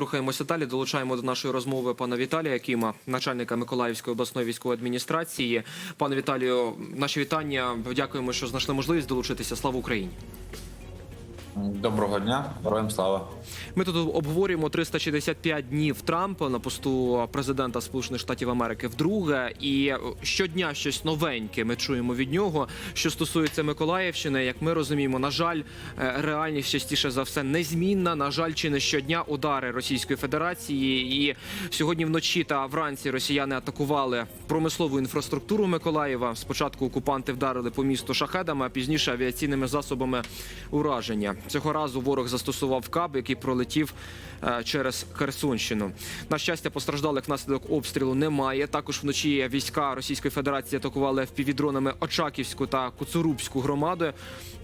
Рухаємося далі. Долучаємо до нашої розмови пана Віталія Кіма, начальника Миколаївської обласної військової адміністрації. Пане Віталію, наші вітання. Дякуємо, що знайшли можливість долучитися. Слава Україні! Доброго дня, героям слава. Ми тут обговорюємо 365 днів Трампа на посту президента Сполучених Штатів Америки вдруге. І щодня щось новеньке ми чуємо від нього. Що стосується Миколаївщини, як ми розуміємо, на жаль, е, реальність частіше за все незмінна. На жаль, чи не щодня удари Російської Федерації. І сьогодні вночі та вранці росіяни атакували промислову інфраструктуру Миколаєва. Спочатку окупанти вдарили по місту шахедами, а пізніше авіаційними засобами ураження. Цього разу ворог застосував каб, який пролетів е, через Херсонщину. На щастя, постраждалих внаслідок обстрілу немає. Також вночі війська Російської Федерації атакували впівдронами Очаківську та Куцурубську громади.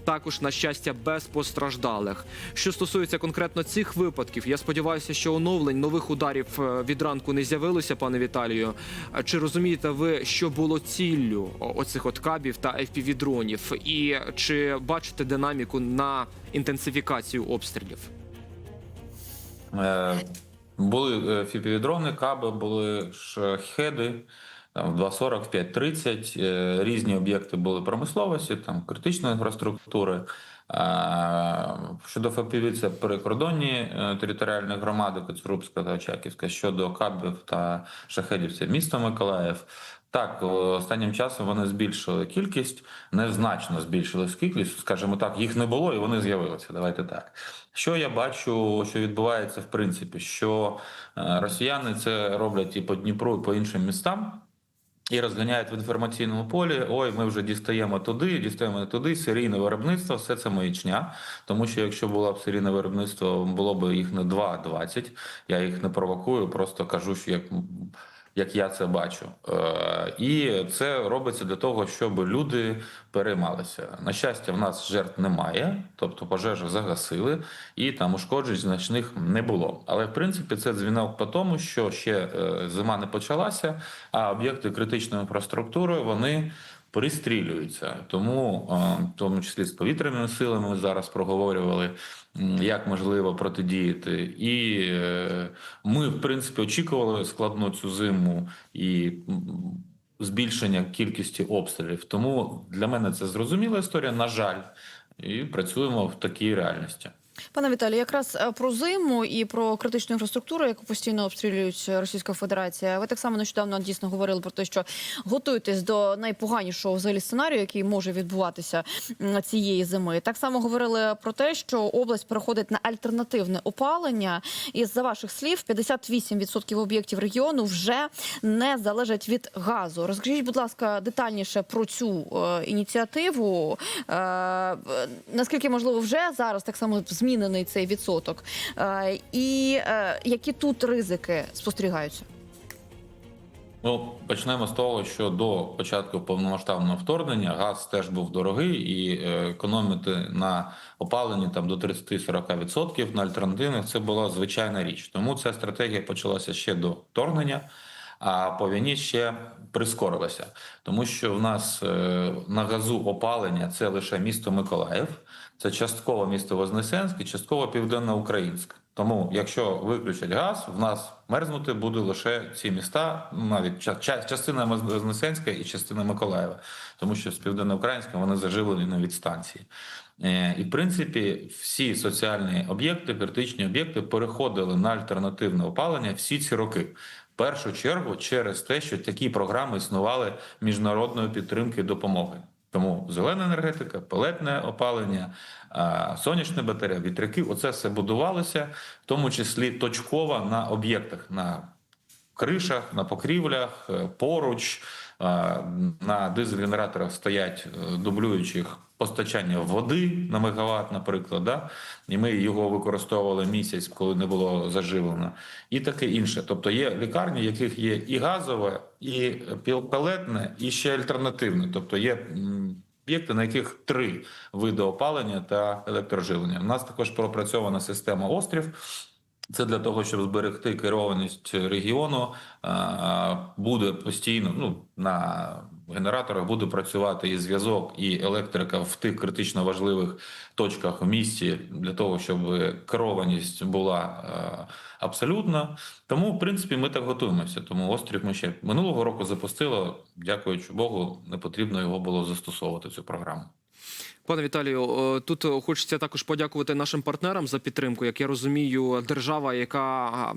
Також, на щастя, без постраждалих. Що стосується конкретно цих випадків, я сподіваюся, що оновлень нових ударів е, від ранку не з'явилося, пане Віталію. Чи розумієте ви, що було ціллю оцих от кабів та FPV-дронів? І чи бачите динаміку на інтенсифікацію обстрілів? Е, Були фіпівідрони, каби, були шахеди, там в 2.40, в 5.30. Е, Різні об'єкти були промисловості, там критичної інфраструктури. Е, Щодо ФПВ, це прикордонні е, територіальні громади Коцурубська та Очаківська. Щодо кабів та шахедів, це місто Миколаїв. Так, е, останнім часом вони збільшили кількість, незначно збільшили кількість, скажімо так, їх не було і вони з'явилися. Давайте так. Що я бачу, що відбувається в принципі, що е, росіяни це роблять і по Дніпру, і по іншим містам. І розганяють в інформаційному полі. Ой, ми вже дістаємо туди, дістаємо туди. Серійне виробництво, все це маячня. Тому що якщо було б серійне виробництво, було б їх не 2,20. Я їх не провокую, просто кажу, що як, як я це бачу. Е, і це робиться для того, щоб люди переймалися. На щастя, в нас жертв немає, тобто пожежу загасили, і там ушкоджень значних не було. Але в принципі це дзвінок по тому, що ще е, зима не почалася, а об'єкти критичної інфраструктури вони. Пристрілюються, тому в тому числі з повітряними силами ми зараз проговорювали, як можливо протидіяти, і е, ми, в принципі, очікували складну цю зиму і збільшення кількості обстрілів. Тому для мене це зрозуміла історія. На жаль, і працюємо в такій реальності. Пане Віталію, якраз е, про зиму і про критичну інфраструктуру, яку постійно обстрілюють Російська Федерація. Ви так само нещодавно дійсно говорили про те, що готуєтесь до найпоганішого взагалі сценарію, який може відбуватися цієї зими. Так само говорили про те, що область переходить на альтернативне опалення. І за ваших слів, 58% об'єктів регіону вже не залежать від газу. Розкажіть, будь ласка, детальніше про цю е, ініціативу. Е, наскільки можливо вже зараз так само змінений цей відсоток, е, і е, які тут ризики спостерігаються? Ну, почнемо з того, що до початку повномасштабного вторгнення газ теж був дорогий, і е, економити на опаленні там до 30-40% на альтернативних це була звичайна річ. Тому ця стратегія почалася ще до вторгнення. А по війні ще прискорилася, тому що в нас е, на газу опалення це лише місто Миколаїв, це частково місто Вознесенськ і частково південноукраїнськ. Тому, якщо виключать газ, в нас мерзнути буде лише ці міста, навіть ча- ча- частина Вознесенська і частина Миколаєва, тому що з південноукраїнська вони заживлені на від станції. Е, І в принципі, всі соціальні об'єкти, критичні об'єкти переходили на альтернативне опалення всі ці роки. Першу чергу через те, що такі програми існували міжнародної підтримки допомоги. Тому зелена енергетика, пелетне опалення, а, сонячна батарея, вітряки оце все будувалося, в тому числі точково на об'єктах, на кришах, на покрівлях, е, поруч. На дизель-генераторах стоять е, дублюючих постачання води на мегаватт, наприклад, да? і ми його використовували місяць, коли не було заживлено, і таке інше. Тобто є лікарні, в яких є і газове, і пелетне, і ще альтернативне. Тобто є об'єкти, на яких три види опалення та електроживлення. У нас також пропрацьована система острів. Це для того, щоб зберегти керованість регіону, е, буде постійно ну, на генераторах буде працювати і зв'язок, і електрика в тих критично важливих точках в місті для того, щоб керованість була е, абсолютна. Тому, в принципі, ми так готуємося. Тому острів ми ще минулого року запустили. Дякуючи Богу, не потрібно його було застосовувати цю програму. Пане Віталію, тут хочеться також подякувати нашим партнерам за підтримку. Як я розумію, держава, яка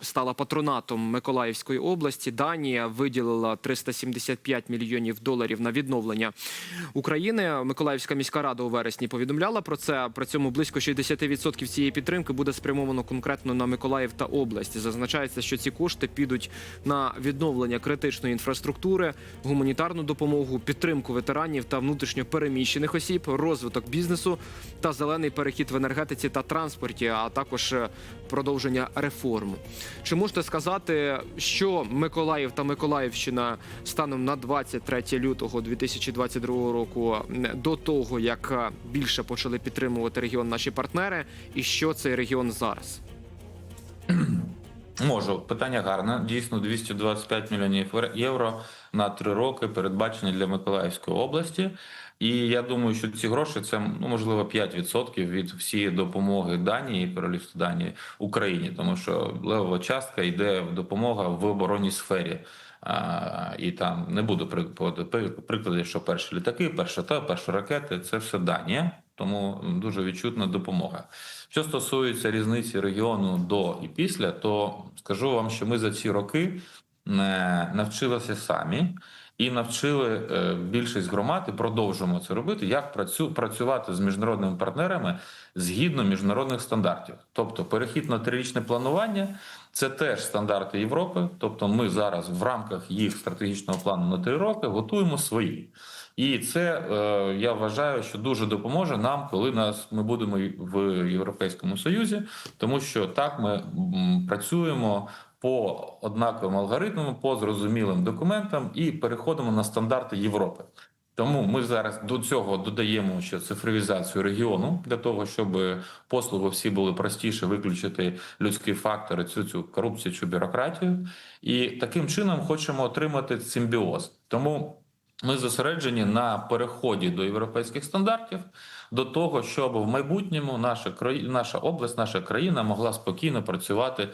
стала патронатом Миколаївської області, Данія виділила 375 мільйонів доларів на відновлення України. Миколаївська міська рада у вересні повідомляла про це. При цьому близько 60% цієї підтримки буде спрямовано конкретно на Миколаїв та область. Зазначається, що ці кошти підуть на відновлення критичної інфраструктури, гуманітарну допомогу, підтримку ветеранів та внутрішньо переміщених осіб, розвиток бізнесу та зелений перехід в енергетиці та транспорті, а також е, продовження реформ. Чи можете сказати, що Миколаїв та Миколаївщина станом на 23 лютого 2022 року до того, як е, більше почали підтримувати регіон наші партнери, і що цей регіон зараз? Можу, питання гарне. Дійсно, 225 мільйонів євро- євро на три роки передбачені для Миколаївської області. І я думаю, що ці гроші це ну можливо 5% від всієї допомоги Данії, королівства Данії Україні, тому що левова частка йде в допомога в оборонній сфері. А, і там не буду приклади, що перші літаки, перша та перші ракети це все Данія, тому дуже відчутна допомога. Що стосується різниці регіону до і після, то скажу вам, що ми за ці роки е, навчилися самі і навчили е, більшість громад і продовжуємо це робити, як працю, працювати з міжнародними партнерами згідно міжнародних стандартів. Тобто перехід на трирічне планування це теж стандарти Європи. Тобто, ми зараз в рамках їх стратегічного плану на три роки готуємо свої. І це е, я вважаю, що дуже допоможе нам, коли нас ми будемо в Європейському Союзі, тому що так ми працюємо по однаковим алгоритмам, по зрозумілим документам і переходимо на стандарти Європи. Тому ми зараз до цього додаємо ще цифровізацію регіону для того, щоб послуги всі були простіше виключити людські фактори, цю цю корупцію, цю бюрократію, і таким чином хочемо отримати симбіоз. Тому ми зосереджені на переході до європейських стандартів, до того, щоб в майбутньому наша краї- наша область, наша країна могла спокійно працювати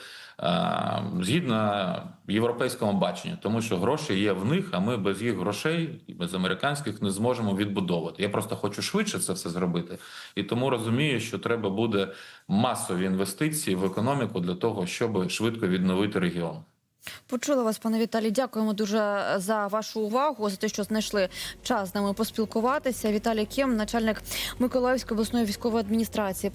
згідно європейському баченню, тому що гроші є в них, а ми без їх грошей і без американських не зможемо відбудовувати. Я просто хочу швидше це все зробити, і тому розумію, що треба буде масові інвестиції в економіку для того, щоб швидко відновити регіон. Почула вас, пане Віталій. Дякуємо дуже за вашу увагу, за те, що знайшли час з нами поспілкуватися. Віталій Кім, начальник Миколаївської обласної військової адміністрації.